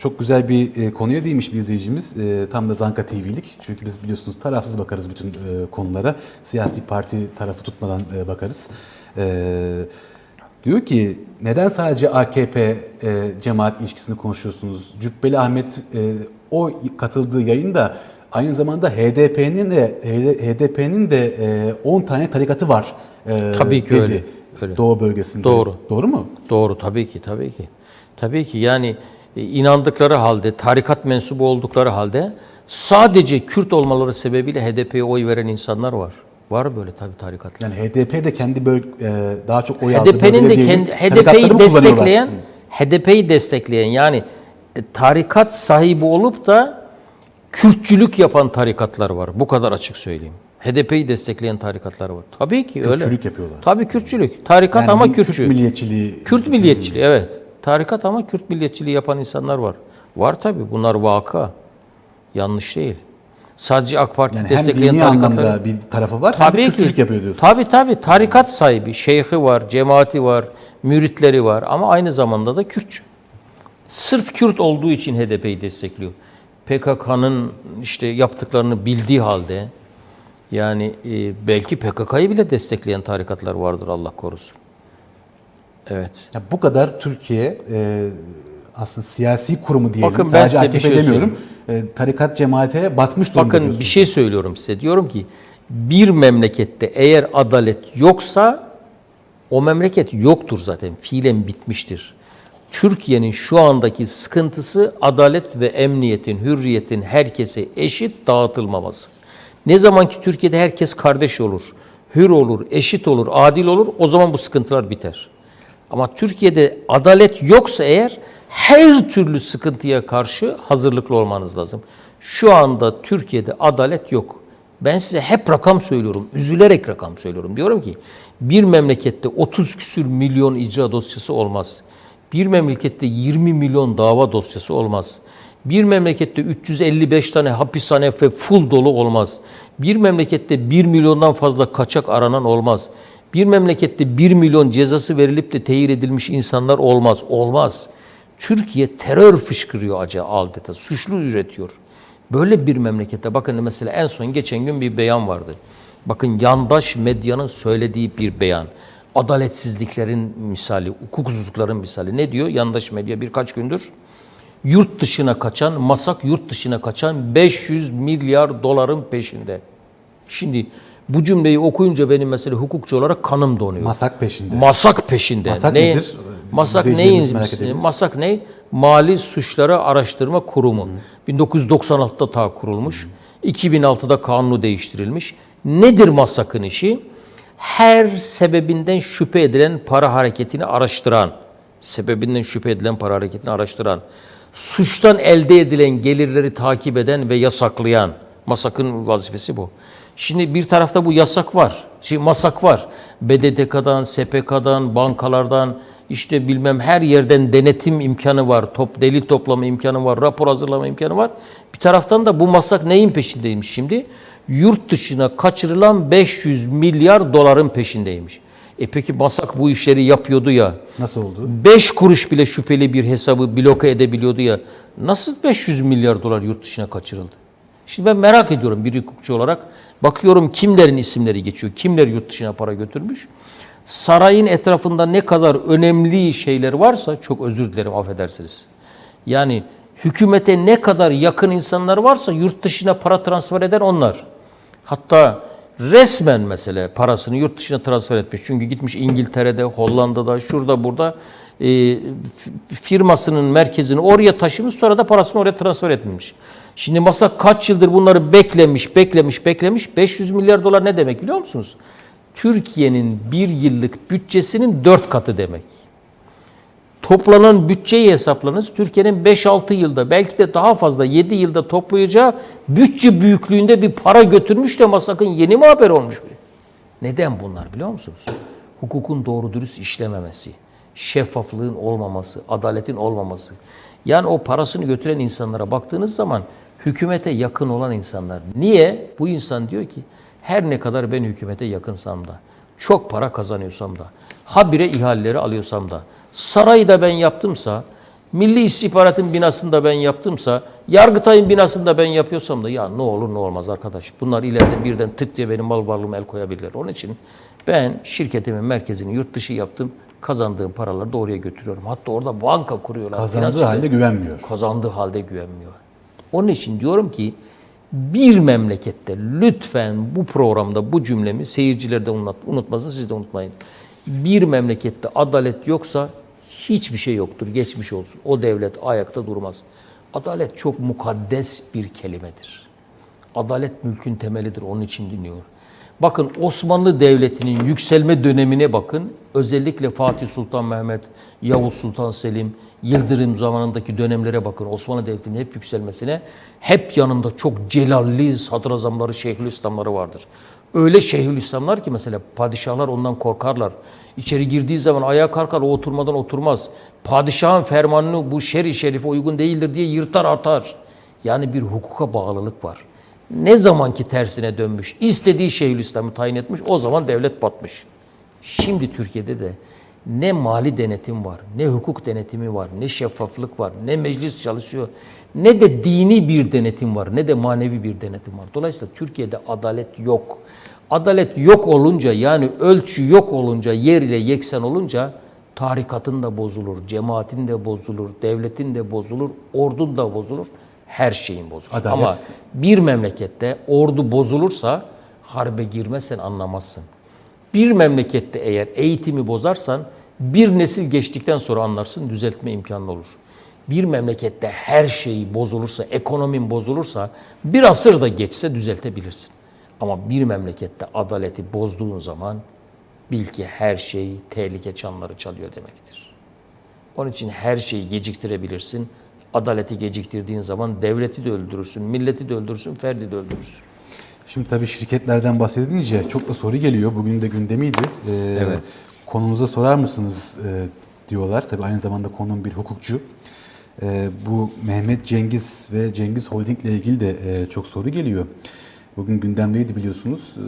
Çok güzel bir e, konuya değinmiş bir izleyicimiz. E, tam da Zanka TV'lik. Çünkü biz biliyorsunuz tarafsız bakarız bütün e, konulara. Siyasi parti tarafı tutmadan e, bakarız. E, diyor ki neden sadece AKP e, cemaat ilişkisini konuşuyorsunuz? Cübbeli Ahmet e, o katıldığı yayında aynı zamanda HDP'nin de HDP'nin de e, 10 tane tarikatı var. e, Tabii ki dedi. öyle, öyle. Doğu bölgesinde. Doğru. Doğru mu? Doğru tabii ki tabii ki. Tabii ki yani e, inandıkları halde, tarikat mensubu oldukları halde sadece Kürt olmaları sebebiyle HDP'ye oy veren insanlar var. Var böyle tabii tarikatlar. Yani HDP de kendi böl e, daha çok oy aldığı HDP'nin de kendi tarikatları HDP'yi destekleyen, HDP'yi destekleyen yani e, tarikat sahibi olup da Kürtçülük yapan tarikatlar var. Bu kadar açık söyleyeyim. HDP'yi destekleyen tarikatlar var. Tabii ki öyle. Kürtçülük yapıyorlar. Tabii Kürtçülük. Tarikat Yani ama Kürtçü. Kürt milliyetçiliği. Kürt milliyetçiliği evet. Tarikat ama Kürt milliyetçiliği yapan insanlar var. Var tabii bunlar vaka. Yanlış değil. Sadece AK Parti yani hem destekleyen dini tarikatlar. anlamda bir tarafı var hem de Tabii Kürtçülük ki. yapıyor diyorsun. Tabii tabii. Tarikat sahibi, şeyhi var, cemaati var, müritleri var ama aynı zamanda da Kürtçü. Sırf Kürt olduğu için HDP'yi destekliyor. PKK'nın işte yaptıklarını bildiği halde yani e, belki PKK'yı bile destekleyen tarikatlar vardır Allah korusun. Evet. Ya bu kadar Türkiye e, aslında siyasi kurumu diyelim. Bakın ben Sadece bir AKP şey demiyorum. E, tarikat cemaate batmış durumda Bakın bir şey söylüyorum size. Diyorum ki bir memlekette eğer adalet yoksa o memleket yoktur zaten. Fiilen bitmiştir. Türkiye'nin şu andaki sıkıntısı adalet ve emniyetin, hürriyetin herkese eşit dağıtılmaması. Ne zaman ki Türkiye'de herkes kardeş olur, hür olur, eşit olur, adil olur o zaman bu sıkıntılar biter. Ama Türkiye'de adalet yoksa eğer her türlü sıkıntıya karşı hazırlıklı olmanız lazım. Şu anda Türkiye'de adalet yok. Ben size hep rakam söylüyorum, üzülerek rakam söylüyorum. Diyorum ki bir memlekette 30 küsür milyon icra dosyası olmaz. Bir memlekette 20 milyon dava dosyası olmaz. Bir memlekette 355 tane hapishane ve full dolu olmaz. Bir memlekette 1 milyondan fazla kaçak aranan olmaz. Bir memlekette 1 milyon cezası verilip de teyir edilmiş insanlar olmaz. Olmaz. Türkiye terör fışkırıyor acı adeta. Suçlu üretiyor. Böyle bir memlekette bakın mesela en son geçen gün bir beyan vardı. Bakın yandaş medyanın söylediği bir beyan. Adaletsizliklerin misali, hukuksuzlukların misali. Ne diyor yandaş medya birkaç gündür? Yurt dışına kaçan, masak yurt dışına kaçan 500 milyar doların peşinde. Şimdi bu cümleyi okuyunca benim mesela hukukçu olarak kanım donuyor. Masak peşinde. Masak peşinde. Masak Ne- nedir? Masak neyin? Masak ne? Mali Suçları Araştırma Kurumu. 1996'da ta kurulmuş. 2006'da kanunu değiştirilmiş. Nedir Masak'ın işi? Her sebebinden şüphe edilen para hareketini araştıran, sebebinden şüphe edilen para hareketini araştıran, suçtan elde edilen gelirleri takip eden ve yasaklayan. Masak'ın vazifesi bu. Şimdi bir tarafta bu yasak var. Şimdi masak var. BDDK'dan, SPK'dan, bankalardan, işte bilmem her yerden denetim imkanı var. Top, delil toplama imkanı var, rapor hazırlama imkanı var. Bir taraftan da bu masak neyin peşindeymiş şimdi? Yurt dışına kaçırılan 500 milyar doların peşindeymiş. E peki masak bu işleri yapıyordu ya. Nasıl oldu? 5 kuruş bile şüpheli bir hesabı bloke edebiliyordu ya. Nasıl 500 milyar dolar yurt dışına kaçırıldı? Şimdi ben merak ediyorum bir hukukçu olarak. Bakıyorum kimlerin isimleri geçiyor, kimler yurt dışına para götürmüş. Sarayın etrafında ne kadar önemli şeyler varsa, çok özür dilerim affedersiniz. Yani hükümete ne kadar yakın insanlar varsa yurt dışına para transfer eden onlar. Hatta resmen mesela parasını yurt dışına transfer etmiş. Çünkü gitmiş İngiltere'de, Hollanda'da, şurada burada e, firmasının merkezini oraya taşımış sonra da parasını oraya transfer etmiş. Şimdi masa kaç yıldır bunları beklemiş, beklemiş, beklemiş. 500 milyar dolar ne demek biliyor musunuz? Türkiye'nin bir yıllık bütçesinin dört katı demek. Toplanan bütçeyi hesaplanız. Türkiye'nin 5-6 yılda belki de daha fazla 7 yılda toplayacağı bütçe büyüklüğünde bir para götürmüş de Masak'ın yeni mi haber olmuş? Neden bunlar biliyor musunuz? Hukukun doğru dürüst işlememesi, şeffaflığın olmaması, adaletin olmaması. Yani o parasını götüren insanlara baktığınız zaman hükümete yakın olan insanlar. Niye? Bu insan diyor ki her ne kadar ben hükümete yakınsam da, çok para kazanıyorsam da, habire ihaleleri alıyorsam da, sarayı da ben yaptımsa, Milli İstihbarat'ın binasında ben yaptımsa, Yargıtay'ın binasında ben yapıyorsam da ya ne olur ne olmaz arkadaş. Bunlar ileride birden tık diye benim mal varlığıma el koyabilirler. Onun için ben şirketimin merkezini yurt dışı yaptım. Kazandığım paraları da oraya götürüyorum. Hatta orada banka kuruyorlar. Kazandığı halde güvenmiyor. kazandığı halde güvenmiyor. Onun için diyorum ki bir memlekette lütfen bu programda bu cümlemi seyirciler de unut, unutmasın siz de unutmayın. Bir memlekette adalet yoksa hiçbir şey yoktur. Geçmiş olsun. O devlet ayakta durmaz. Adalet çok mukaddes bir kelimedir. Adalet mülkün temelidir. Onun için dinliyor. Bakın Osmanlı Devleti'nin yükselme dönemine bakın. Özellikle Fatih Sultan Mehmet, Yavuz Sultan Selim, Yıldırım zamanındaki dönemlere bakın. Osmanlı Devleti'nin hep yükselmesine hep yanında çok celalli sadrazamları, şeyhülislamları vardır. Öyle şeyhülislamlar ki mesela padişahlar ondan korkarlar. İçeri girdiği zaman ayağa kalkar, o oturmadan oturmaz. Padişahın fermanını bu şer-i şerife uygun değildir diye yırtar atar. Yani bir hukuka bağlılık var. Ne zaman ki tersine dönmüş, istediği Şeyhülislam'ı tayin etmiş, o zaman devlet batmış. Şimdi Türkiye'de de ne mali denetim var, ne hukuk denetimi var, ne şeffaflık var, ne meclis çalışıyor, ne de dini bir denetim var, ne de manevi bir denetim var. Dolayısıyla Türkiye'de adalet yok. Adalet yok olunca yani ölçü yok olunca, yer ile yeksen olunca tarikatın da bozulur, cemaatin de bozulur, devletin de bozulur, ordun da bozulur, her şeyin bozulur. Adalet. Ama bir memlekette ordu bozulursa harbe girmezsen anlamazsın. Bir memlekette eğer eğitimi bozarsan bir nesil geçtikten sonra anlarsın düzeltme imkanı olur. Bir memlekette her şeyi bozulursa, ekonomin bozulursa bir asır da geçse düzeltebilirsin. Ama bir memlekette adaleti bozduğun zaman bil ki her şey tehlike çanları çalıyor demektir. Onun için her şeyi geciktirebilirsin. Adaleti geciktirdiğin zaman devleti de öldürürsün, milleti de öldürürsün, ferdi de öldürürsün. Şimdi tabii şirketlerden bahsedince çok da soru geliyor. Bugün de gündemiydi. Ee, Evet. Konumuza sorar mısınız e, diyorlar. Tabii aynı zamanda konum bir hukukçu. Ee, bu Mehmet Cengiz ve Cengiz Holding ile ilgili de e, çok soru geliyor. Bugün gündemdeydi biliyorsunuz. Ee,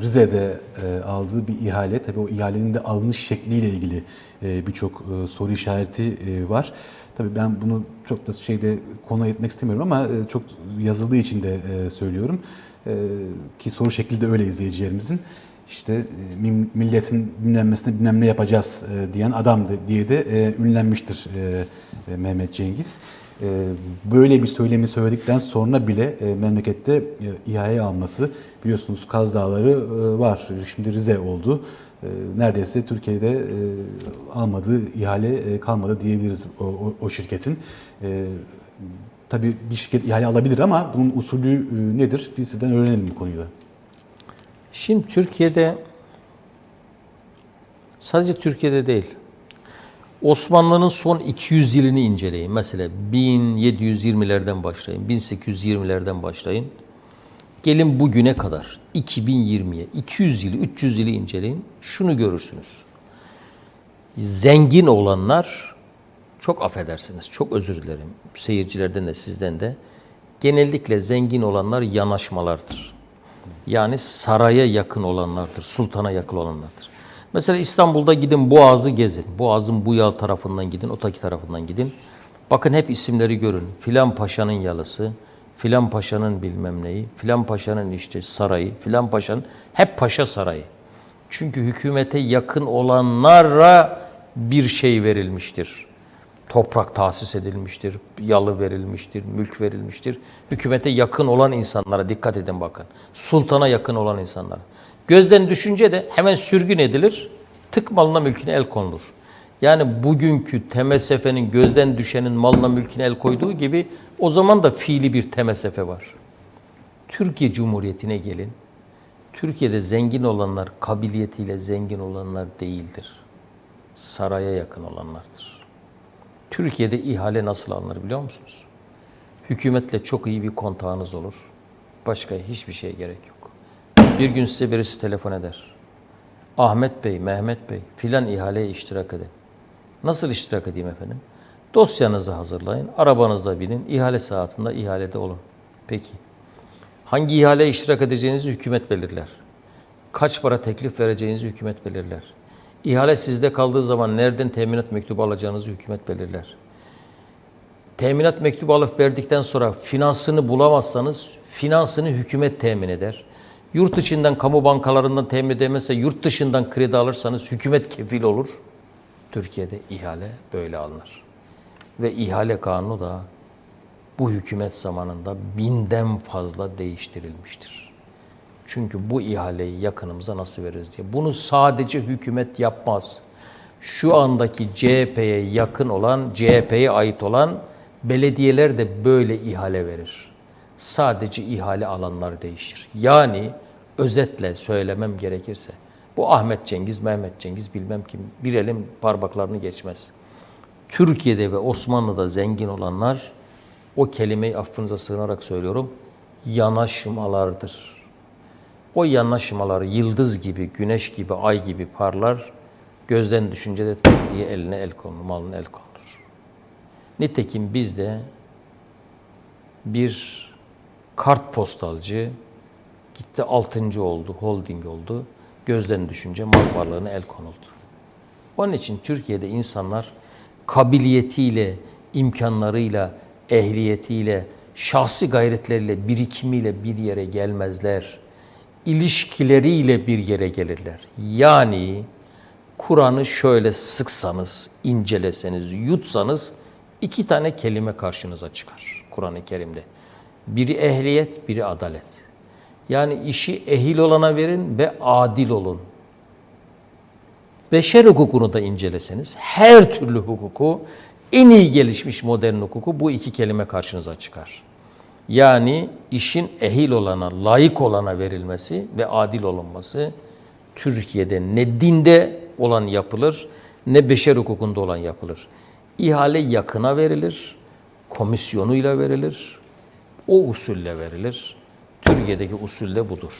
Rize'de e, aldığı bir ihale. Tabii o ihalenin de alınış şekliyle ilgili e, birçok e, soru işareti var. Tabii ben bunu çok da şeyde konu etmek istemiyorum ama çok yazıldığı için de söylüyorum. Ki soru şekli de öyle izleyicilerimizin. İşte e, milletin bilmemesine bilmem ne yapacağız e, diyen adam de- diye de e, ünlenmiştir Mehmet Cengiz. Böyle bir söylemi söyledikten sonra bile memlekette ihale alması biliyorsunuz Kaz Dağları var. Şimdi Rize oldu. Neredeyse Türkiye'de almadığı ihale kalmadı diyebiliriz o, o, şirketin. Tabii bir şirket ihale alabilir ama bunun usulü nedir? Biz sizden öğrenelim bu konuyu da. Şimdi Türkiye'de sadece Türkiye'de değil. Osmanlı'nın son 200 yılını inceleyin. Mesela 1720'lerden başlayın, 1820'lerden başlayın. Gelin bugüne kadar 2020'ye 200 yılı, 300 yılı inceleyin. Şunu görürsünüz. Zengin olanlar çok affedersiniz, çok özür dilerim seyircilerden de sizden de. Genellikle zengin olanlar yanaşmalardır. Yani saraya yakın olanlardır, sultana yakın olanlardır. Mesela İstanbul'da gidin Boğaz'ı gezin. Boğaz'ın bu yağ tarafından gidin, otaki tarafından gidin. Bakın hep isimleri görün. Filan paşanın yalısı, filan paşanın bilmem neyi, filan paşanın işte sarayı, filan paşanın hep paşa sarayı. Çünkü hükümete yakın olanlara bir şey verilmiştir. Toprak tahsis edilmiştir, yalı verilmiştir, mülk verilmiştir. Hükümete yakın olan insanlara dikkat edin bakın. Sultana yakın olan insanlara. Gözden düşünce de hemen sürgün edilir, tık malına mülküne el konulur. Yani bugünkü temesefenin gözden düşenin malına mülküne el koyduğu gibi o zaman da fiili bir temesefe var. Türkiye Cumhuriyeti'ne gelin. Türkiye'de zengin olanlar kabiliyetiyle zengin olanlar değildir. Saraya yakın olanlardır. Türkiye'de ihale nasıl alınır biliyor musunuz? Hükümetle çok iyi bir kontağınız olur. Başka hiçbir şeye gerek yok. Bir gün size birisi telefon eder. Ahmet Bey, Mehmet Bey filan ihaleye iştirak edin. Nasıl iştirak edeyim efendim? Dosyanızı hazırlayın, arabanıza binin, ihale saatinde ihalede olun. Peki. Hangi ihaleye iştirak edeceğinizi hükümet belirler. Kaç para teklif vereceğinizi hükümet belirler. İhale sizde kaldığı zaman nereden teminat mektubu alacağınızı hükümet belirler. Teminat mektubu alıp verdikten sonra finansını bulamazsanız finansını hükümet temin eder. Yurt içinden kamu bankalarından temin edemezse yurt dışından kredi alırsanız hükümet kefil olur. Türkiye'de ihale böyle alınır. Ve ihale kanunu da bu hükümet zamanında binden fazla değiştirilmiştir. Çünkü bu ihaleyi yakınımıza nasıl veririz diye. Bunu sadece hükümet yapmaz. Şu andaki CHP'ye yakın olan, CHP'ye ait olan belediyeler de böyle ihale verir. Sadece ihale alanlar değişir. Yani özetle söylemem gerekirse bu Ahmet Cengiz, Mehmet Cengiz bilmem kim bir elin parmaklarını geçmez. Türkiye'de ve Osmanlı'da zengin olanlar o kelimeyi affınıza sığınarak söylüyorum yanaşmalardır. O yanaşmalar yıldız gibi, güneş gibi, ay gibi parlar. Gözden düşünce de tek diye eline el konur, malına el konur. Nitekim biz de bir kart postalcı gitti altıncı oldu, holding oldu. Gözden düşünce mal varlığına el konuldu. Onun için Türkiye'de insanlar kabiliyetiyle, imkanlarıyla, ehliyetiyle, şahsi gayretleriyle, birikimiyle bir yere gelmezler. İlişkileriyle bir yere gelirler. Yani Kur'an'ı şöyle sıksanız, inceleseniz, yutsanız iki tane kelime karşınıza çıkar Kur'an-ı Kerim'de. Biri ehliyet, biri adalet. Yani işi ehil olana verin ve adil olun beşer hukukunu da inceleseniz her türlü hukuku en iyi gelişmiş modern hukuku bu iki kelime karşınıza çıkar. Yani işin ehil olana, layık olana verilmesi ve adil olunması Türkiye'de ne dinde olan yapılır ne beşer hukukunda olan yapılır. İhale yakına verilir, komisyonuyla verilir, o usulle verilir. Türkiye'deki usul de budur.